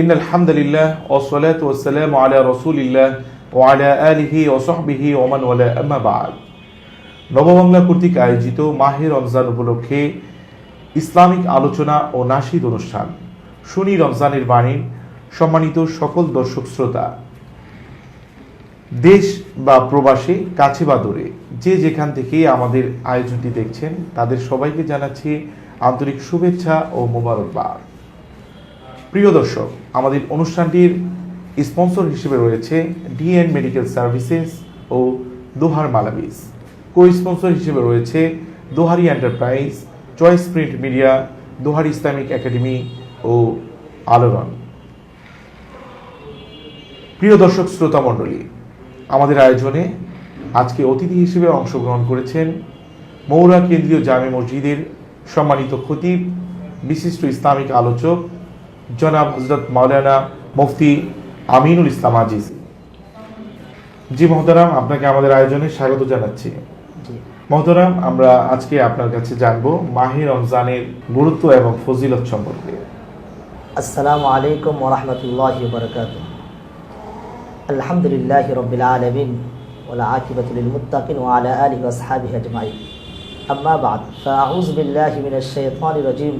In আলহামদুলিল্লাহ ওসলাত ওসালাম আলা রসুলিল্লাহ ও আলা আলিহি ও সহবিহি ওমান ওয়ালা আম্মা বাদ নববাংলা কর্তৃক আয়োজিত মাহে রমজান উপলক্ষে ইসলামিক আলোচনা ও নাশিদ অনুষ্ঠান। শুনি রমজানের বাণীর সম্মানিত সকল দর্শক শ্রোতা। দেশ বা প্রবাসে, কাছে বা দূরে, যে যেখান থেকে আমাদের আয়োজনটি দেখছেন, তাদের সবাইকে জানাচ্ছি আন্তরিক শুভেচ্ছা ও মোবারকবাদ। প্রিয় দর্শক, আমাদের অনুষ্ঠানটির স্পন্সর হিসেবে রয়েছে ডিএন মেডিকেল সার্ভিসেস ও দোহার মালাবিস। কো স্পন্সর হিসেবে রয়েছে Dohari enterprise, choice print media, Dohari Islamic academy ও আলোড়ন। প্রিয় দর্শক, শ্রোতা মণ্ডলী, আমাদের আয়োজনে আজকে অতিথি হিসেবে অংশগ্রহণ করেছেন মৌরা কেন্দ্রীয় জামে মসজিদের সম্মানিত খতিব, বিশিষ্ট ইসলামিক আলোচক জনাব হজরত মাওলানা মুফতি আমিনুল ইসলাম আজিজ। জি মহতারাম আপনাকে আমাদের আয়োজনে স্বাগত জানাচ্ছি। মহতারাম আমরা আজকে আপনার কাছে জানব মাহি রমজানের গুরুত্ব এবং ফজিলত সম্পর্কে। আসসালামু আলাইকুম ওরহমতুল্লাহ বরকাত আলহামদুলিল্লাহ রবিল আলমিন ওলা আকিবাতুল মুতাকিন ওয়ালা আলী ওয়াসহাবি আজমাই আম্মা বাদ ফাউজ বিল্লাহি মিনাশ শাইতানির রাজিম।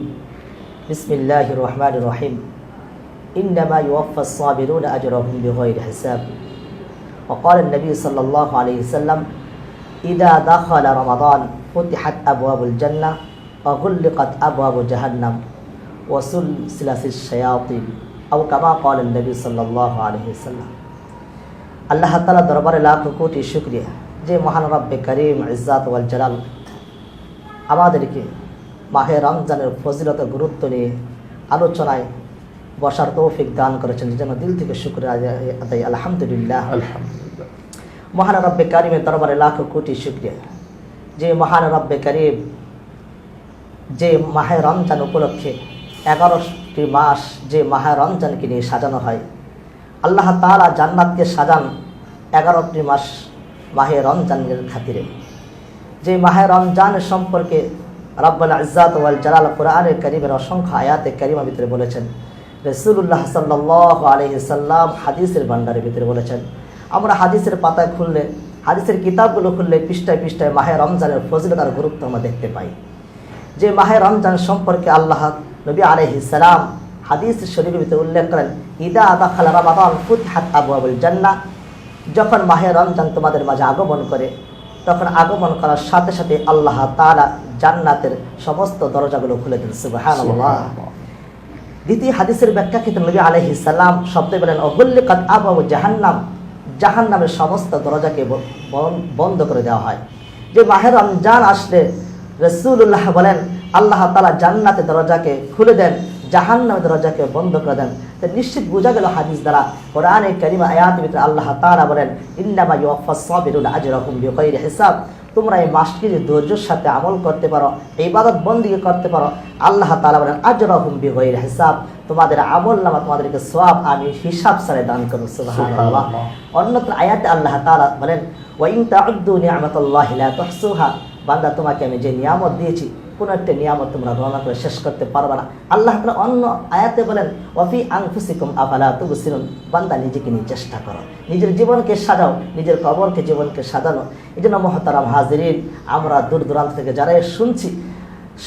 بسم الله الرحمن الرحيم إنما يوفى الصابرون أجرهم بغير حساب وقال النبي صلى الله عليه وسلم إذا دخل رمضان فتحت أبواب الجنة وغلقت أبواب جهنم وسلسلة الشياطين أو كما قال النبي صلى الله عليه وسلم আল্লাহ তালা দরবারে লাখ কোটি শুক্রিয়া যে মহান রব্বে করিম ইজ্জাত ওয়াল জালাল আমাদেরকে মাহে রমজানের ফজিলত গুরুত্ব নিয়ে আলোচনায় বসার তৌফিক দান করেছেন। যেন দিল থেকে শুক্রিয়া আদায় আলহামদুলিল্লাহ। মহান রব্বে করিমের দরবারে লাখ কোটি শুক্রিয়া। যে মহান রব্বে করিম যে মাহে রমজান উপলক্ষে এগারোটি মাস যে মাহে রমজানকে নিয়ে সাজানো হয় আল্লাহ তাআলা জান্নাতকে সাজান এগারোটি মাস মাহে রমজানের খাতিরে। যে মাহে রমজান সম্পর্কে রব্বাল ইজ্জাত ওয়াল জালাল কোরআনে করিমের অসংখ্য আয়াতে করিমার ভিতরে বলেছেন। রসুল্লাহ সাল্লাহ আলহি সাল্লাম হাদিসের ভান্ডারের ভিতরে বলেছেন। আমরা হাদিসের পাতায় খুললে, হাদিসের কিতাবগুলো খুললে পৃষ্ঠায় পৃষ্ঠায় মাহে রমজানের ফজিলত আর গুরুত্ব আমরা দেখতে পাই। যে মাহে রমজান সম্পর্কে আল্লাহ নবী আলহি সালাম হাদিস শরীফের ভিতরে উল্লেখ করেন, ইদা আদা খালা রমাদান ফুতহাত আবু আবুল জান্না যখন মাহে রমজান তোমাদের মাঝে আগমন করে তখন আগমন করার সাথে সাথে আল্লাহ তাআলা জান্নাতের সমস্ত দরজাগুলো খুলে দেন দ্বিতীয় হাদিসের ব্যাখ্যা ক্ষেত্রে নবী আলহি সাল্লাম শব্দে বলেন অগুল্লিকাত আবু জাহান্নাম। জাহান্নামের সমস্ত দরজাকে বন্ধ করে দেওয়া হয়। যে মাহের রমজান আসলে রসুল্লাহ বলেন আল্লাহ তালা জান্নাতে দরজাকে খুলে দেন জাহান্নামের দরজাকে বন্ধ করে দেন। তো নিশ্চিত বোঝা গেল হাদিস দ্বারা। কোরআনে কারিমা আয়াত ভিতরে আল্লাহ তাআলা বলেন ইন্নামা ইউফাস সাবিরুন আজরাহুম বিগাইরি হিসাব। তোমরা এই মাসটি যদি ধৈর্যের সাথে আমল করতে পারো ইবাদত বন্দিকে করতে পারো আল্লাহ তাআলা বলেন আজরাহুম বিগাইরি হিসাব। তোমাদের আমল নামা তোমাদেরকে সওয়াব আমি হিসাব সারে দান করব অন্যত্র আয়াতে আল্লাহ তালা বলেন ওয়া ইন তাউদ্দু নি'মাতাল্লাহি লা বান্দা তোমাকে আমি যে নিয়ামত দিয়েছি কোন একটা নিয়ামত তোমরা গণনা করে শেষ করতে পারবে না। আল্লাহ তাআলা অন্য আয়াতে বলেন, ওয়াফি আনফুসিকুম আফালা তুবসিরুন বান্দা নিজেকে নিয়ে চেষ্টা করো। নিজের জীবনকে সাজাও, নিজের কবরকে জীবনকে সাজানো। এই জন্য মহতারাম হাজিরিন, আমরা দূর দূরান্ত থেকে যারা শুনছি,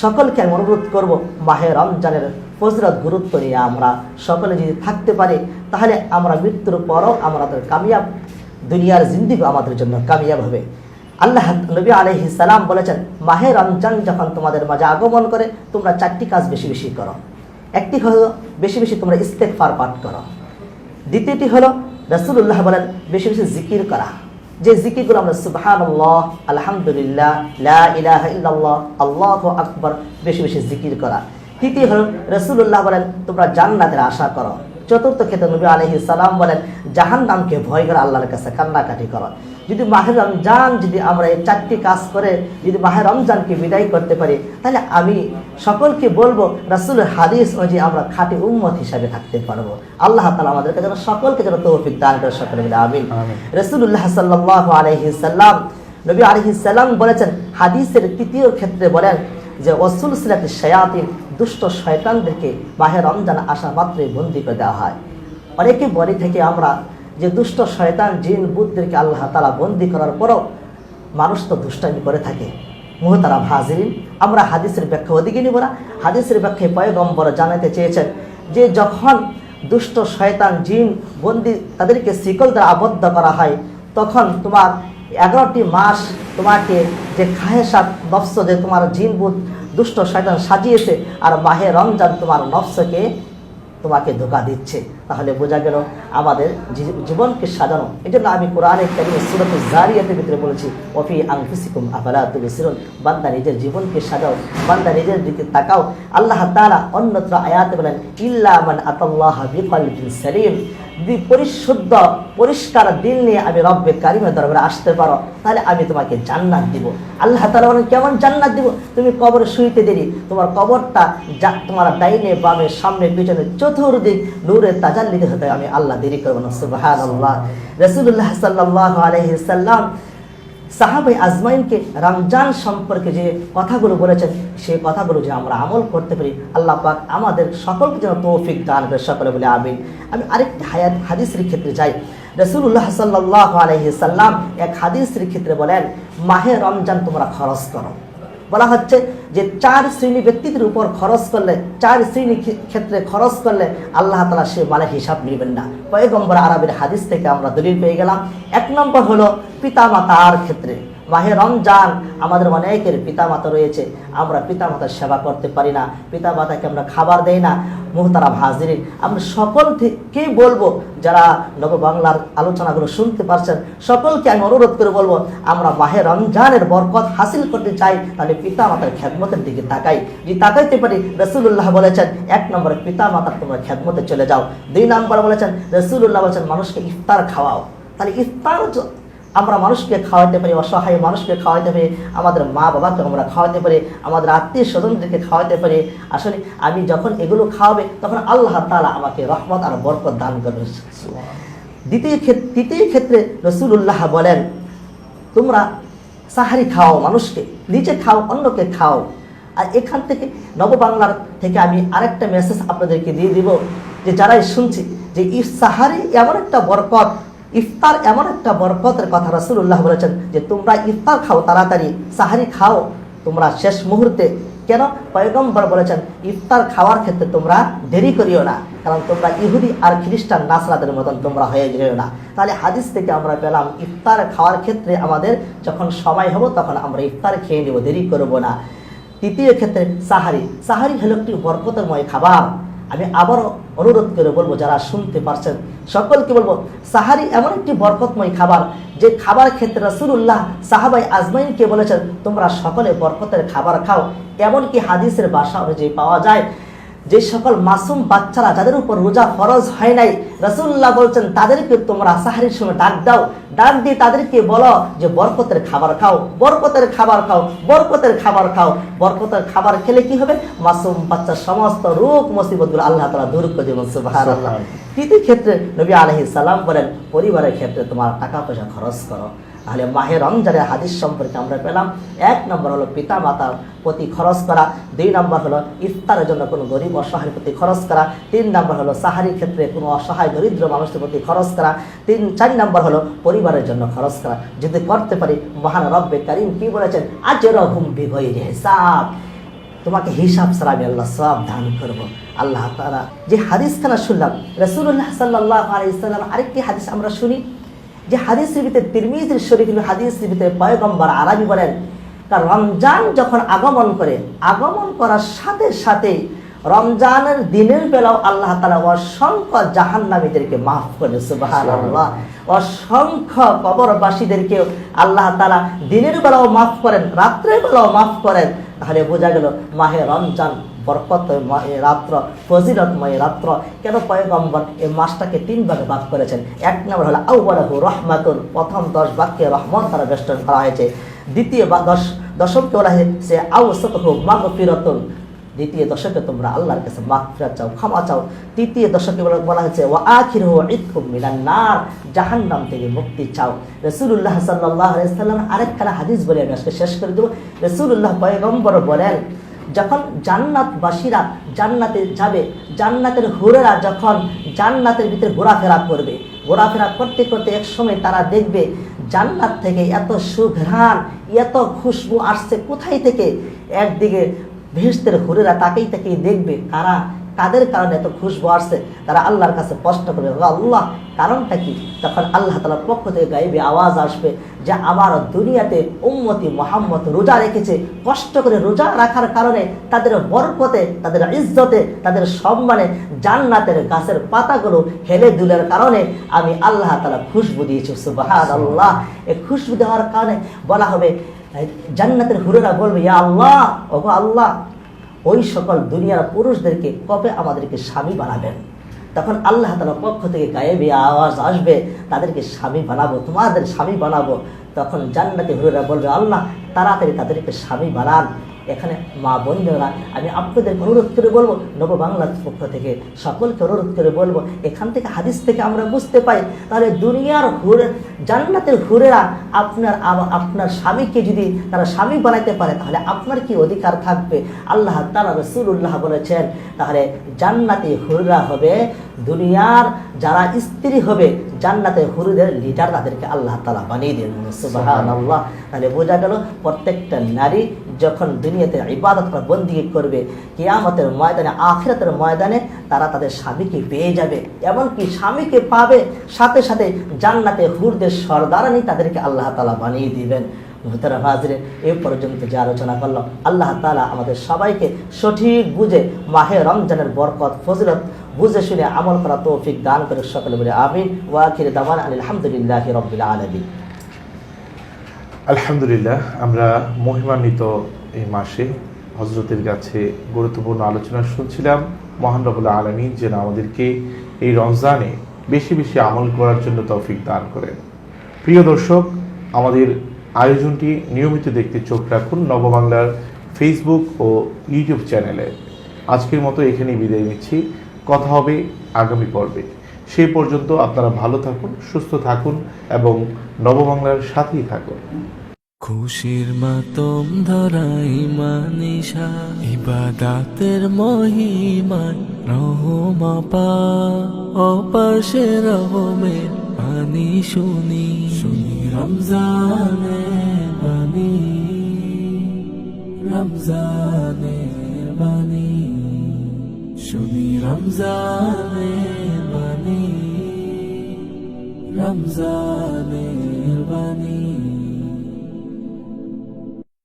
সকলকে আমি অনুরোধ করব, মাহে রমজানের ফজরত গুরুত্ব নিয়ে আমরা সকলে যদি থাকতে পারি, তাহলে আমরা মৃত্যুর পরও আমাদের কামিয়াব, দুনিয়ার জিন্দিগি আমাদের জন্য কামিয়াব হবে। আল্লাহ নবী আলহি সালাম বলেছেন, মাহে রমজান যখন তোমাদের মাঝে আগমন করে, তোমরা চারটি কাজ বেশি বেশি করো। একটি হলো বেশি বেশি তোমরা ইস্তেকফার পাঠ করো। দ্বিতীয়টি হলো রসুল্লাহ বলেন, বেশি বেশি জিকির করা। যে জিকিরগুলো আমরা সুবহানাল্লাহ, আলহামদুলিল্লাহ, লা আল্লাহু আকবার, বেশি বেশি জিকির করা। তৃতীয় হলো রসুল্লাহ বলেন, তোমরা জান্নাতের আশা করো। চতুর্থ ক্ষেত্রে নবী আলহি সালাম বলেন জাহান নামকে ভয় করে আল্লাহর কাছে কান্নাকাটি করো। যদি মাহের রমজান যদি আমরা এই চারটি কাজ করে যদি মাহের রমজানকে বিদায় করতে পারি তাহলে আমি সকলকে বলব রাসুলের হাদিস অনুযায়ী আমরা খাঁটি উম্মত হিসাবে থাকতে পারব। আল্লাহ তালা আমাদেরকে যেন সকলকে যেন তৌফিক দান করে সকলে মিলে আমিন। রসুল্লাহ সাল্লাহ আলহি সাল্লাম নবী আলহি সাল্লাম বলেছেন হাদিসের তৃতীয় ক্ষেত্রে বলেন যে ওসুল সিলাতি শয়াতিন দুষ্ট শয়তানদেরকে মাহের রমজান আসা মাত্রই বন্দি করে দেওয়া হয়। অনেকে বলে থেকে আমরা যে দুষ্ট শয়তান জিন বুদ্ধদেরকে আল্লাহ তালা বন্দি করার পরও মানুষ তো দুষ্টামি করে থাকে। মুহতারা হাজিরিন আমরা হাদিসের ব্যাখ্যা ওদিকে নিব না। হাদিসের ব্যাখ্যায় পয়গম্বর জানাতে চেয়েছেন যে যখন দুষ্ট শয়তান জিন, বন্দি তাদেরকে শিকল দ্বারা আবদ্ধ করা হয়, তখন তোমার এগারোটি মাস তোমাকে যে খাহেসাত নফস যে তোমার জিন বুধ দুষ্ট শয়তান সাজিয়েছে, আর মাহে রমজান তোমার নফসকে তোমাকে ধোকা দিচ্ছে। তাহলে বোঝা গেল আমাদের জীবনকে সাজানো। এই জন্য আমি কোরআনে কারিমে সুরত জারিয়াতের ভিতরে বলেছি অফি আংফিসিকুম আফালা তুবসিরুন বান্দা নিজের জীবনকে সাজাও, বান্দা নিজের দিকে তাকাও। আল্লাহ তারা অন্যত্র আয়াতে বলেন, ইল্লা মান আতাল্লাহ বিকল সালিম পরিশুদ্ধ, পরিষ্কার দিল নিয়ে আমি রব্বে কারিমের দরবারে আসতে পারো, তাহলে আমি তোমাকে জান্নাত দিব। আল্লাহ তালা বলেন, কেমন জান্নাত দিব? তুমি কবরে শুইতে দেরি, তোমার কবরটা যা, তোমার ডাইনে, বামে, সামনে, পিছনে, চতুর্দিক নূরে তাজাল্লিতে হতে আমি আল্লাহ দেরি করব না সুবাহ আল্লাহ রসুল্লাহ আলাইহি সাল্লাম সাহাবাই আজমাইনকে রমজান সম্পর্কে যে কথাগুলো বলেছেন সেই কথাগুলো যে আমরা আমল করতে পারি, আল্লাহ পাক আমাদের সকলকে যেন তৌফিক দান করে সকলে বলে আমিন। আমি আরেকটি হায়াত, হাদিসের ক্ষেত্রে যাই। রসুল্লাহ সাল্লাহ আলহি সাল্লাম এক হাদিসের ক্ষেত্রে বলেন, মাহে রমজান তোমরা খরচ করো। বলা হচ্ছে যে চার শ্রেণি ব্যক্তিদের উপর খরচ করলে, চার শ্রেণি ক্ষেত্রে খরচ করলে আল্লাহ তালা সে মালের হিসাব নেবেন না। পয়গম্বর আরবের হাদিস থেকে আমরা দলিল পেয়ে গেলাম। এক নম্বর হলো পিতামাতার ক্ষেত্রে। মাহে রমজান, আমাদের অনেকের পিতামাতা রয়েছে, আমরা পিতামাতার সেবা করতে পারি না, পিতামাতাকে আমরা খাবার দেই না মোহতারা হাজির আমরা সকল থেকে বলব, যারা নববাংলার আলোচনাগুলো শুনতে পারছেন, সকলকে আমি অনুরোধ করে বলব, আমরা মাহে রমজানের বরকত হাসিল করতে চাই, তাহলে পিতা মাতার খ্যাতমতের দিকে তাকাই। যদি তাকাইতে পারি রসুল্লাহ বলেছেন, এক নম্বরে পিতা মাতার তোমরা খ্যাতমতে চলে যাও, দুই নম্বর বলেছেন রসুল্লাহ বলেছেন, মানুষকে ইফতার খাওয়াও। তাহলে ইফতার আমরা মানুষকে খাওয়াতে পারি, অসহায় মানুষকে খাওয়াতে পারি, আমাদের মা বাবাকে আমরা খাওয়াতে পারি, আমাদের আত্মীয় স্বজনদেরকে খাওয়াতে পারি। আসলে আমি যখন এগুলো খাওয়াবে, তখন আল্লাহ তালা আমাকে রহমত আর বরকত দান করবে দ্বিতীয় ক্ষেত্রে তৃতীয় ক্ষেত্রে রসুল্লাহ বলেন, তোমরা সাহারি খাও মানুষকে, নিজে খাও, অন্যকে খাও। আর এখান থেকে নববাংলার থেকে আমি আরেকটা মেসেজ আপনাদেরকে দিয়ে দিব, যে যারাই শুনছি, যে ইফ সাহারি এমন একটা বরকত ইফতার এমন একটা বরকতের কথা রসুল্লাহ বলেছেন যে তোমরা ইফতার খাও তাড়াতাড়ি, সাহারি খাও, তোমরা শেষ মুহূর্তে। কেন? পয়গম্বর বলেছেন, ইফতার খাওয়ার ক্ষেত্রে তোমরা দেরি করিও না, কারণ তোমরা ইহুদি আর খ্রিস্টান নাসরাদের মতন তোমরা হয়ে যেও না। তাহলে হাদিস থেকে আমরা পেলাম, ইফতার খাওয়ার ক্ষেত্রে আমাদের যখন সময় হব তখন আমরা ইফতার খেয়ে নেব, দেরি করব না। তৃতীয় ক্ষেত্রে সাহারি। সাহারি হলো একটি বরকতময় খাবার। আমি আবারও অনুরোধ করে বলব, যারা শুনতে পারছেন, সকলকে বলব, সাহারি এমন একটি বরকতময় খাবার যে খাবার ক্ষেত্রে রসুল্লাহ সাহাবাই আজমাইনকে বলেছেন, তোমরা সকলে বরকতের খাবার খাও। এমনকি হাদিসের বাসা অনুযায়ী পাওয়া যায়। যে সকল মাসুম বাচ্চারা যাদের উপর রোজা ফরজ হয় নাই রসুল্লাহ বলছেন তাদেরকে তোমরা সাহারির সময় ডাক দাও। ডাক দিয়ে তাদেরকে বলো যে বরকতের খাবার খাও বরকতের খাবার খাও বরকতের খাবার খাও। বরকতের খাবার খেলে কি হবে? মাসুম বাচ্চার সমস্ত রোগ মুসিবতগুলো আল্লাহ তালা দূর করে দেবেন তৃতীয় ক্ষেত্রে নবী আলহি সালাম বলেন পরিবারের ক্ষেত্রে তোমার টাকা পয়সা খরচ করো। তাহলে মাহে রমজানের হাদিস সম্পর্কে আমরা পেলাম। এক নম্বর হলো পিতা মাতার প্রতি খরচ করা। দুই নম্বর হলো ইফতারের জন্য কোনো গরিব অসহায়ের প্রতি খরচ করা। তিন নম্বর হলো সাহারি ক্ষেত্রে কোনো অসহায় দরিদ্র মানুষের প্রতি খরচ করা। তিন, চার নম্বর হলো পরিবারের জন্য খরচ করা। যদি করতে পারি, মহান রব্বে কারিম কি বলেছেন? আজ রহুম বিভয় হিসাব। তোমাকে হিসাব ছাড়া আমি আল্লাহ সব দান করব। আল্লাহ তারা যে হাদিস খানা শুনলাম রসুল্লাহ সাল্লাহ আলাইসাল্লাম আরেকটি হাদিস আমরা শুনি। যে হাদিসের ভিতরে তিরমিজির শরীফ হাদিসের ভিতরে পয়গম্বর আরবি বলেন কারণ রমজান যখন আগমন করে আগমন করার সাথে সাথে রমজানের দিনের বেলাও আল্লাহ তালা অসংখ্য জাহান্নামীদেরকে মাফ করে সুবাহ অসংখ্য কবরবাসীদেরকেও আল্লাহ তালা দিনের বেলাও মাফ করেন রাত্রের বেলাও মাফ করেন। তাহলে বোঝা গেল মাহে রমজান বরকতময় রাত্র ফজিলতময় রাত্র, কেন পয়গম্বর এই মাসটাকে তিন ভাগে ভাগ করেছেন? এক নম্বর হলো আউ্বালাহু রহমাতুল প্রথম দশ বাক্যে রহমত দ্বারা বেষ্টন করা হয়েছে। দ্বিতীয় বা দশ, দশমকে বলা হয়েছে আউসতহু মাগফিরাতুন। দ্বিতীয় দশকে তোমরা আল্লাহর কাছে মাগফিরাত চাও, ক্ষমা চাও। তৃতীয় দশকে বলা- হয়েছে, ওয়া আখিরহু ইতকুম মিনান নার, জাহান্নাম থেকে মুক্তি চাও। রাসূলুল্লাহ সাল্লাল্লাহু আলাইহি সাল্লাম আরেকখানা হাদিস বলে আমি আজকে শেষ করে দেব। রাসূলুল্লাহ পয়গম্বর বলেন যখন জান্নাতবাসীরা জান্নাতে যাবে, জান্নাতের হুরেরা যখন জান্নাতের ভিতরে ঘোরাফেরা করবে, ঘোরাফেরা করতে করতে এক সময় তারা দেখবে জান্নাত থেকে এত সুঘ্রাণ, এত খুশবু আসছে, কোথায় থেকে? একদিকে ভেস্তের হুরেরা তাকেই তাকেই দেখবে, কারা? কাদের কারণে এত খুশবু আসছে তারা আল্লাহর কাছে প্রশ্ন করবে। "ও আল্লাহ, কারণটা কি? তখন আল্লাহ তালার পক্ষ থেকে গাইবে আওয়াজ আসবে যে, আমার দুনিয়াতে উম্মতি মোহাম্মদ রোজা রেখেছে। কষ্ট করে রোজা রাখার কারণে তাদের বরকতে, তাদের ইজ্জতে, তাদের সম্মানে জান্নাতের গাছের পাতাগুলো হেলে দুলের কারণে আমি আল্লাহ তালা খুশবু দিয়েছি। সুবাহান আল্লাহ এই খুশবু দেওয়ার কারণে বলা হবে, জান্নাতের হুরেরা বলবে, ইয়া আল্লাহ, ওগো আল্লাহ ওই সকল দুনিয়ার পুরুষদেরকে কবে আমাদেরকে স্বামী বানাবেন? তখন আল্লাহ তালার পক্ষ থেকে গায়েবে আওয়াজ আসবে, তাদেরকে স্বামী বানাবো, তোমাদের স্বামী বানাবো। তখন জান্নাতি হুরেরা বলবে, আল্লাহ তাড়াতাড়ি তাদেরকে স্বামী বানান। এখানে মা বোনরা আমি আপনাদের অনুরোধ করে বলব নব বাংলার পক্ষ থেকে সকলকে অনুরোধ করে বলব, এখান থেকে হাদিস থেকে আমরা বুঝতে পাই, তাহলে দুনিয়ার হুরে, জান্নাতের হুরেরা আপনার আপনার স্বামীকে যদি তারা স্বামী বানাইতে পারে, তাহলে আপনার কি অধিকার থাকবে? আল্লাহ তালা রসুল্লাহ বলেছেন, তাহলে জান্নাতি হুররা হবে দুনিয়ার, যারা স্ত্রী হবে, জান্নাতে হুরুদের লিডার তাদেরকে আল্লাহ তালা বানিয়ে দেন আল্লাহ তাহলে বোঝা গেল, প্রত্যেকটা নারী যখন দুনিয়াতে ইবাদত করা বন্দিগি করবে, কিয়ামতের ময়দানে, আখিরাতের ময়দানে, তারা তাদের স্বামীকে পেয়ে যাবে। এমনকি স্বামীকে পাবে, সাথে সাথে জান্নাতে হুরদের সর্দারানি তাদেরকে আল্লাহ তালা বানিয়ে দিবেন। ভূতের হাজরে এ পর্যন্ত যে আলোচনা করলাম, আল্লাহ তালা আমাদের সবাইকে সঠিক বুঝে মাহে রমজানের বরকত, ফজিলত বুঝে শুনে আমল করা তৌফিক দান করে সকলে বলে আমিন। ওয়াকির দামান আলহামদুলিল্লাহ রবিল আলমী আলহামদুলিল্লাহ, আমরা মহিমান্বিত এই মাসে হজরতের কাছে গুরুত্বপূর্ণ আলোচনা শুনছিলাম। মহান রবুল্লা আলমিন যেন আমাদেরকে এই রমজানে বেশি বেশি আমল করার জন্য তৌফিক দান করেন। প্রিয় দর্শক, আমাদের আয়োজনটি নিয়মিত দেখতে চোখ রাখুন নববাংলার ফেসবুক ও ইউটিউব চ্যানেলে আজকের মতো এখানেই বিদায় নিচ্ছি। কথা হবে আগামী পর্বে। সেই পর্যন্ত আপনারা ভালো থাকুন, সুস্থ থাকুন এবং নববাংলার সাথেই থাকুন। খুশির মাতম ধরাই মানিসা, ইবাদাতের মহিমায় রহমাপা অপাশে রহমের পানি শুনি শুনি রমজানে বাণী রমজানে বাণী। শুনি রমজানে বাণী রমজানের বাণী।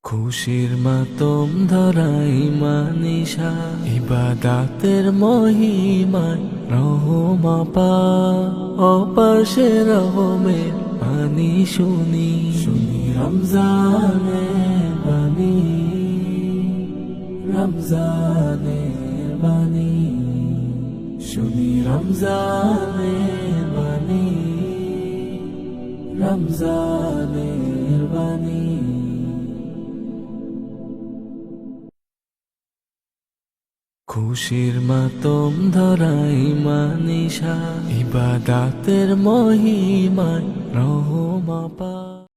খুশির মাতম ধরাই মানিসা, ইবাদাতের মহিমায় রহমাপা অপাশে রহমের পানি শুনি। শুনি রমজানে বাণী, রমজানে বাণী শুনি রমজানের খুশির মাতম ধরাই মানিসা ইবাদাতের মহিমায় রহমাপা